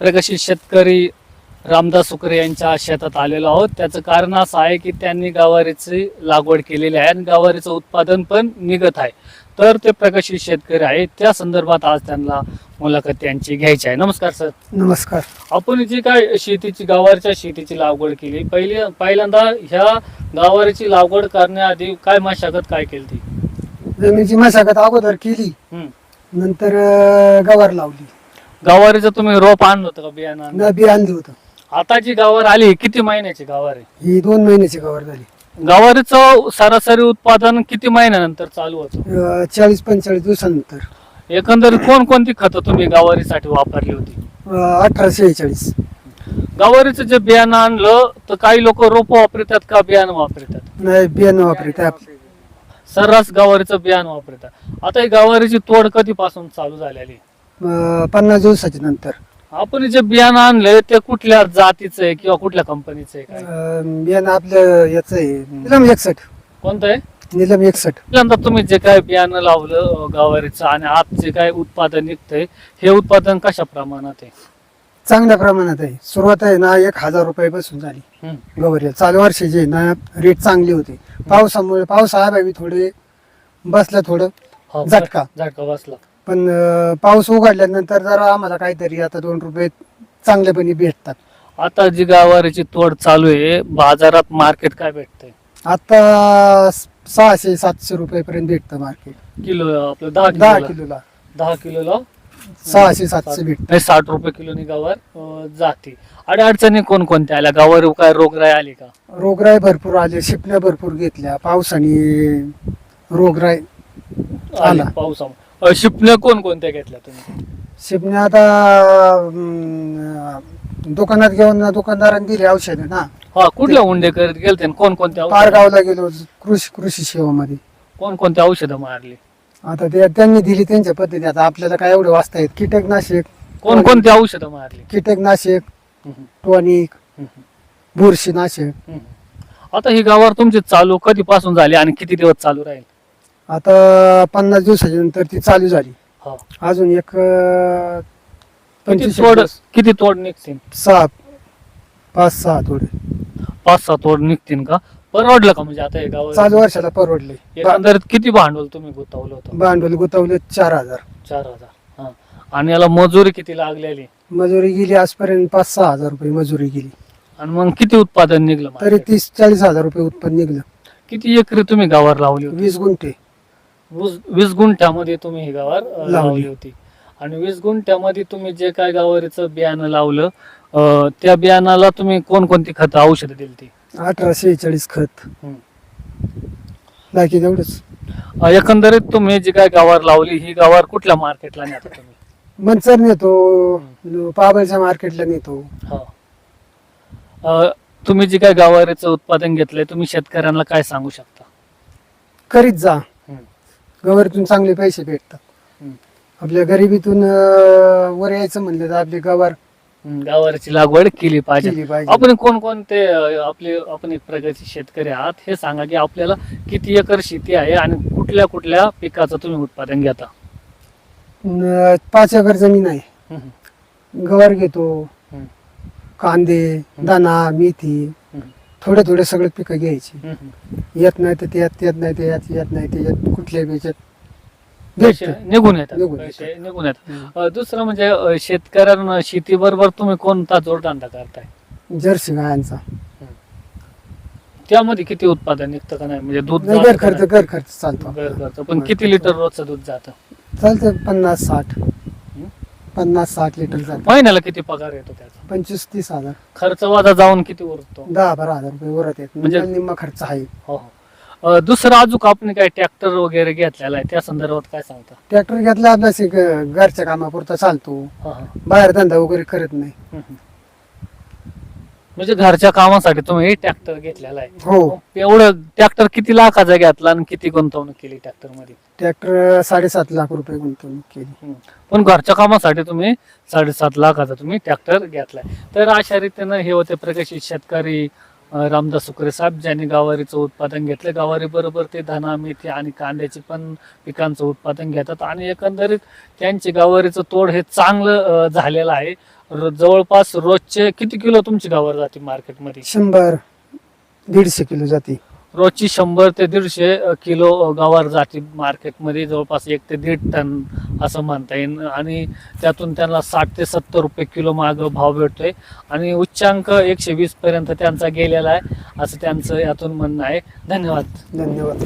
प्रगतशील शेतकरी रामदास सुकरे यांच्या शेतात आलेलो आहोत. त्याचं कारण असं आहे की त्यांनी गवारीची लागवड केलेली आहे आणि गवारीचं उत्पादन पण निघत आहे. तर ते प्रगतशील शेतकरी आहेत. त्या संदर्भात आज त्यांना मुलाखत त्यांची घ्यायची आहे. नमस्कार सर. नमस्कार. आपण जी काय शेतीची गावाच्या शेतीची लागवड केली पहिली पहिल्यांदा ह्या गावारीची लागवड करण्याआधी काय मशागत काय केली ती जमिनीची मशागत अगोदर केली. नंतर गवार लावली. गावारीचं तुम्ही रोप आणलं होतं का बियाणं न बी आणली होतं. आता जी गावार आली किती महिन्याची गावार? आहे ही दोन महिन्याची गवार झाली. गवारीचं सरासरी उत्पादन किती महिन्यानंतर चालू होतं? अं, चाळीस पंचेचाळीस दिवसानंतर. एकंदरीत कोणकोणती खतं तुम्ही गावारीसाठी वापरली होती? अं, अठराशे शेहेचाळीस. गावारीचं जे बियाणं आणलं तर काही लोक रोप वापरतात का बियाणं वापरतात? नाही बियाणं वापरते आप सर्रास गावारीचं बियाणं वापरतात. आता ही गावारीची तोड कधीपासून चालू झालेली? अं, पन्नास दिवसाच्या नंतर. आपण जे बियाणं आणलंय ते कुठल्या जातीचं आहे किंवा कुठल्या कंपनीचं आहे काय? अं, बियाणं आपलं याच आहे. निलम एकसठ. कोणतं आहे? निलम एकसठ. पहिल्यांदा तुम्ही जे काय बियाणं लावलं अं, गवारीचं आणि आज जे काय उत्पादन निघतंय हे उत्पादन कशा प्रमाणात आहे? चांगल्या प्रमाणात आहे. सुरुवात आहे ना एक हजार रुपयापासून झाली. हम्म. गवारीला. चालू वर्षाची आहे ना रेट चांगली होते. पावसामुळे पाऊस आला थोडे बसला थोडं हा, झटका. झटका बसला. पण अं, पाऊस उघडल्यानंतर जरा आम्हाला काहीतरी आता दोन रुपये चांगल्यापणे भेटतात. आता जी गावारीची तोड चालू आहे बाजारात मार्केट काय भेटतंय? आता स- सहाशे सातशे रुपयापर्यंत भेटतं मार्केट. किलो आपलं दहा दहा किलो किलोला. दहा किलोला? सहाशे सातशे भेटतं. नाही, साठ रुपये किलोनी गावार अं, जाते. आणि अडचणी कोणकोणत्या आल्या? गावावर काय रोगराई आली का? रोगराई भरपूर आले शिपण्या भरपूर घेतल्या पावसाने रोगराई आली आला. पावसामुळे. अं, शिपण्या कोणकोणत्या घेतल्या तुम्ही? शिपण्या आता अं, दुकानात घेऊन दुकानदारांनी दिली औषध ना. हा कुठल्या उंडे करत गेलते कोणकोणत्या पारगावला गेलो कृषी कृषी सेवामध्ये. कोणकोणत्या औषधं मारली? आता ते त्यांनी दिली त्यांच्या पद्धती आता आपल्याला काय एवढे वाचता येत? कीटकनाशक. कोणकोणती औषधं मारली? कीटकनाशक हम्म, टॉनिक हम्म, बुरशीनाशक. हम्म. आता ही गावावर तुमची चालू कधीपासून झाली आणि किती दिवस चालू राहील? आता पन्नास दिवसाच्या नंतर ती चालू झाली. हा. अजून एक अं, किती पंचवीस तोड दिवस. किती तोड निघतील? सहा पाच सहा थोडे पाच सहा तोड निघतील का? परवडलं का म्हणजे आता हे गाव चालू वर्षाला परवडले. एकंदरीत किती भांडवल तुम्ही गुंतवलं होतं? भांडवल गुतवले चार हजार. चार हजार हा. आणि याला मजुरी किती लागलेली? मजुरी गेली आजपर्यंत पाच सहा हजार रुपये मजुरी गेली. आणि मग किती उत्पादन निघलं तरी market? तीस चाळीस हजार रुपये उत्पन्न निघलं. किती एकरी तुम्ही गावावर लावली होती? वीस गुंठे. वीस वीस गुंठ्यामध्ये तुम्ही ही गावावर अं, लावली. होती आणि वीस गुंठ्यामध्ये तुम्ही जे काय गावारीचं बियाणं लावलं अं, त्या बियाणाला तुम्ही कोणकोणती खतं औषधं दिली ती अठराशे चाळीस खत. बाकी तेवढंच अं, एकंदरीत तुम्ही जी काय गावावर लावली ही गावावर कुठल्या मार्केटला नेता तुम्ही मनसर नेतो पाबळच्या मार्केटला नेतो हा. अं, तुम्ही जी काय गावारीचं उत्पादन घेतलंय तुम्ही शेतकऱ्यांना काय सांगू शकता करीत जा. गवारीतून चांगले पैसे भेटतात. आपल्या गरिबीतून अं, वर यायचं म्हणलं तर आपली गवार हम्म, गावारीची लागवड केली पाहिजे. केली पाहिजे. आपण कोणकोणते अं, आपले आपण एक प्रकारचे शेतकरी आहात हे सांगा की आपल्याला किती एकर शेती आहे आणि कुठल्या कुठल्या पिकाचं तुम्ही उत्पादन घेता? पाच एकर जमीन आहे. हम्म, गवार घेतो हम्म, कांदे दाणा मेथी हम्म, थोडे थोडे सगळे पिकं घ्यायची. येत नाही तर त्यात येत नाही ते यात येत नाही ते यात. कुठल्याही याच्यात पैसे भेटतं. निघून येतात. निघून पैसे निघून येतात. अं, दुसरं म्हणजे अं, शेतकऱ्यांना शेती बरोबर तुम्ही कोणता जोडधंदा करताय? जर्सी गायांचा. त्यामध्ये किती उत्पादन निघतं का नाही? म्हणजे दूध नाही, जातं घर का खर्च नाही? घर खर्च चालतो. पण किती लिटर रोजचं दूध जातं? चालतं पन्नास साठ. पन्नास साठ लिटर जातं. महिन्याला किती पगार येतो त्याचा? पंचवीस तीस हजार. खर्च वाजा जाऊन किती उरतो? दहा बारा हजार रुपये वरत येत म्हणजे- म्हणजे निम्मा खर्च आहे. हो हो. अं, दुसरं अजून आपण काय ट्रॅक्टर वगैरे घेतलेला आहे? त्या संदर्भात काय सांगता? ट्रॅक्टर घेतला अं, घरच्या कामापुरता चालतो. हा, हा. बाहेर धंदा वगैरे करत नाही. हम्म, हम्म. म्हणजे घरच्या कामासाठी तुम्ही ट्रॅक्टर घेतलेला आहे. हो. एवढं ट्रॅक्टर किती लाखाचा घेतला आणि किती गुंतवणूक केली ट्रॅक्टरमध्ये? ट्रॅक्टर साडेसात लाख रुपये गुंतवणूक केली. हम्म. पण घरच्या कामासाठी तुम्ही साडेसात लाखाचा तुम्ही ट्रॅक्टर घेतलाय. तर अशा रीतीनं हे होते प्रगतशील शेतकरी रामदास सुकरे साहेब ज्यांनी गावारीचं उत्पादन घेतलं गावारी बरोबर ते धना मेथी आणि कांद्याची पण पिकांचं उत्पादन घेतात आणि एकंदरीत त्यांचे गावारीचं तोड हे चांगलं झालेलं आहे. जवळपास रोजचे किती किलो तुमची गावार जाते मार्केटमध्ये शंभर दीडशे किलो जाते. रोजची शंभर ते दीडशे किलो गवार जाते मार्केटमध्ये जवळपास एक ते दीड टन असं म्हणता येईल. आणि त्यातून त्यांना साठ ते सत्तर रुपये किलो माग भाव भेटतोय. आणि उच्चांक एकशे वीस पर्यंत त्यांचा गेलेला आहे असं त्यांचं यातून म्हणणं आहे. धन्यवाद. धन्यवाद.